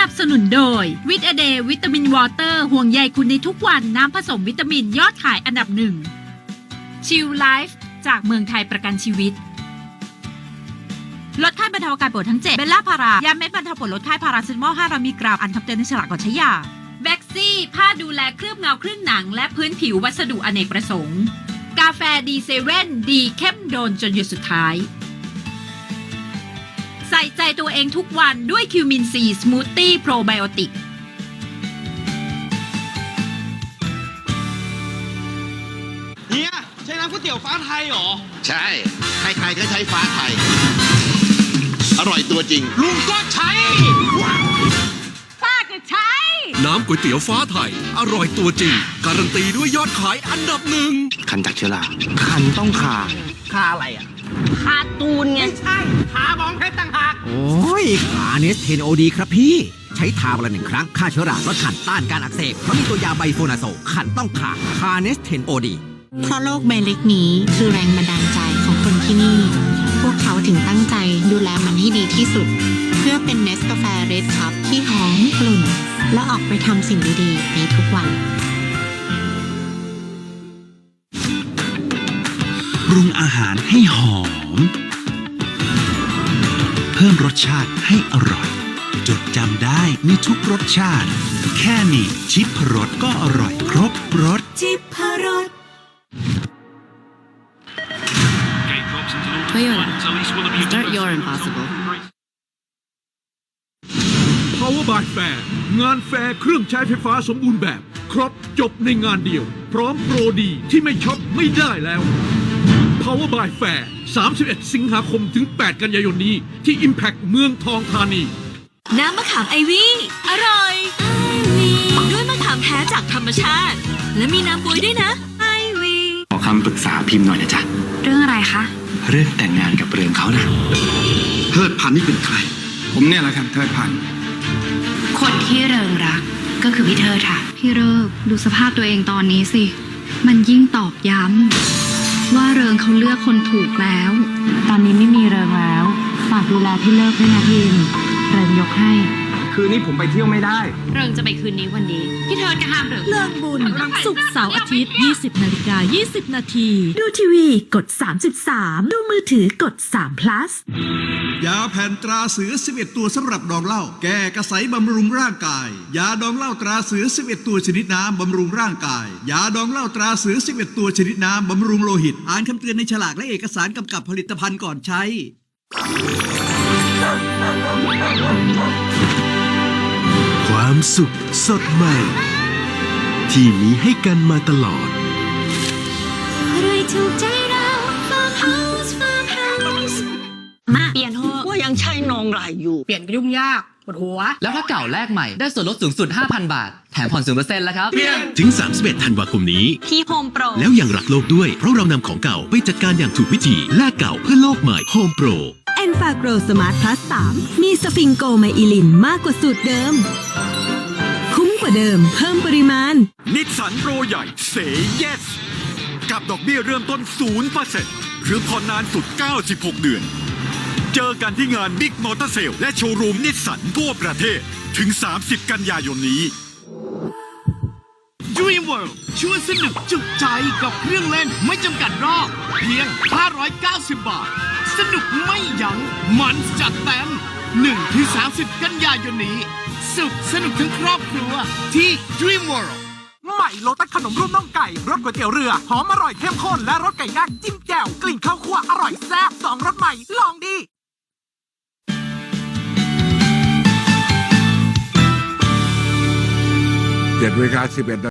นับสนุนโดยวิตาเดวิตามินวอเตอร์ห่วงใยคุณในทุกวันน้ำผสมวิตามินยอดขายอันดับหนึ่งชิลไลฟ์จากเมืองไทยประกันชีวิต ลดไข้บรรเทาอาการปวดทั้งเจ็บเบลล่าพารายาเม็ดบรรเทาปวดลดไข้พาราเซตามอล500มิลลิกรัมอันคำเตือนในฉลากก่อนใช้ยาแบ็กซี่ผ้าดูแลเคลือบเงาครึ่งหนัง และพื้นผิววัสดุอเนกประสงค์ กาแฟดีเซเว่นดีเข้มโดนจนหยุดสุดท้าย ใส่ใจตัวเองทุกวันด้วยคิวมินซีสมูทตี้โปรไบโอติกเฮียใช้น้ำก๋วยเตี๋ยวฟ้าไทยเหรอ ใช่ ใครๆก็ใช้ฟ้าไทย อร่อยตัวจริง ลุงก็ใช้ ป้าก็ใช้ น้ำก๋วยเตี๋ยวฟ้าไทย อร่อยตัวจริง การันตีด้วยยอดขายอันดับหนึ่งคันจากเชื้อราคันต้องคาคาอะไรอะ คาตูนไงไม่ใช่ โอ้ยขาเนสเทนโอดีครับพี่ ใช้ทาวันละหนึ่งครั้งฆ่าเชื้อราลดขันต้านการอักเสบเพราะมีตัวยาไบโฟนาโซขันต้องขาคาเนสเทนโอดีเพราะโลกใบเล็กนี้คือแรงบันดาลใจของคนที่นี่ พวกเขาถึงตั้งใจดูแลมันให้ดีที่สุด เพื่อเป็นเนสกาแฟเรดคัพที่หอมกลุ่น และออกไปทำสิ่งดีๆ ในทุกวันปรุงอาหารให้หอม เพิ่มรสชาติให้อร่อย จดจำได้ในทุกรสชาติ แค่นี้ชิปรสก็อร่อยครบรส Toyota Start your impossible Power by Fair งานแฟร์เครื่องใช้ไฟฟ้าสมบูรณ์แบบ ครบจบในงานเดียว พร้อมโปรดีที่ไม่ช็อปไม่ได้แล้ว Power by Fair 31 สิงหาคมถึง 8 กันยายนนี้ ที่ Impact เมืองทองธานี น้ำมะขามไอวี่อร่อย ด้วยมะขามแท้จากธรรมชาติ และมีน้ำบวยด้วยนะไอวี่ขอคำปรึกษาพิมพ์หน่อยนะจ๊ะ เรื่องอะไรคะ เรื่องแต่งงานกับเรืองเขานะเทิดพันธุ์นี่เป็นใคร ผมเนี่ยแหละครับเทิดพันธ์คนที่เริงรักก็คือพี่เธอค่ะ พี่เริกดูสภาพตัวเองตอนนี้สิ มันยิ่งตอกย้ำ ว่าเริงเขาเลือกคนถูกแล้ว ตอนนี้ไม่มีเริงแล้ว ฝากดูแลพี่เลิกด้วยนะพิมเริงยกให้ คืนนี้ผมไปเที่ยวไม่ได้ เริงจะไปคืนนี้วันนี้พี่เธอจะห้ามเริงเลิกบุญสุกร์เสาร์อาทิตย์ 20 นาฬิกา 20 นาที ดูทีวีกด 33 ดูมือถือกด3 plus ยาแผ่นตราเสือ 11 ตัวสำหรับดองเหล้าแก้กระสายบำรุงร่างกาย ยาดองเหล้าตราเสือ 11 ตัวชนิดน้ำบำรุงร่างกาย ยาดองเหล้าตราเสือ 11 ตัวชนิดน้ำบำรุงโลหิต อ่านคำเตือนในฉลากและเอกสารกำกับผลิตภัณฑ์ก่อนใช้ สุขสดใหม่ ที่มีให้กันมาตลอด อะไรถูกใจเรา Farm House Farm House มาเปลี่ยนเถอะว่ายังใช่นองไรอยู่ เปลี่ยนก็ยุ่งยากปวดหัว แล้วถ้าเก่าแลกใหม่ได้ส่วนลดสูงสุด 5,000 บาท แถมผ่อน0%แล้วครับ ถึง 31 ธันวาคมนี้ ที่โฮมโปร แล้วยังรักโลกด้วย เพราะเรานำของเก่าไปจัดการอย่างถูกวิธี แลกเก่าเพื่อโลกใหม่ Home Pro แอนฟาโกรสมาร์ทพลัส3มีสฟิงโกไมอิลินมากกว่าสูตรเดิมคุ้ม กว่าเดิม เพิ่มปริมาณ นิสสันโปรใหญ่เส yes กับดอกเบี้ยเริ่มต้น0%หรือผ่อนนานสุด 96 เดือน เจอกันที่งานบิ๊กมอเตอร์เซลและโชว์รูมนิสสันทั่วประเทศถึง 30 กันยายนนี้ Dream World ชวนสนุกจุใจกับเครื่องเล่นไม่จำกัดรอบ เพียง 590 บาท สนุกไม่ยัง้งมันจัดเต็ม1ที่30 กันยายนนี้ สุดสนุกทั้งครอบครัวที่ Dream World ใหม่โลตัสขนมรูปน่องไก่รสก๋วยเตี๋ยวเรือ หอมอร่อยเข้มข้นและรสไก่ย่างจิ้มแจ่วกลิ่นข้าวคั่วอร่อยแซ่บสองรสใหม่ลองดี 7เวลา11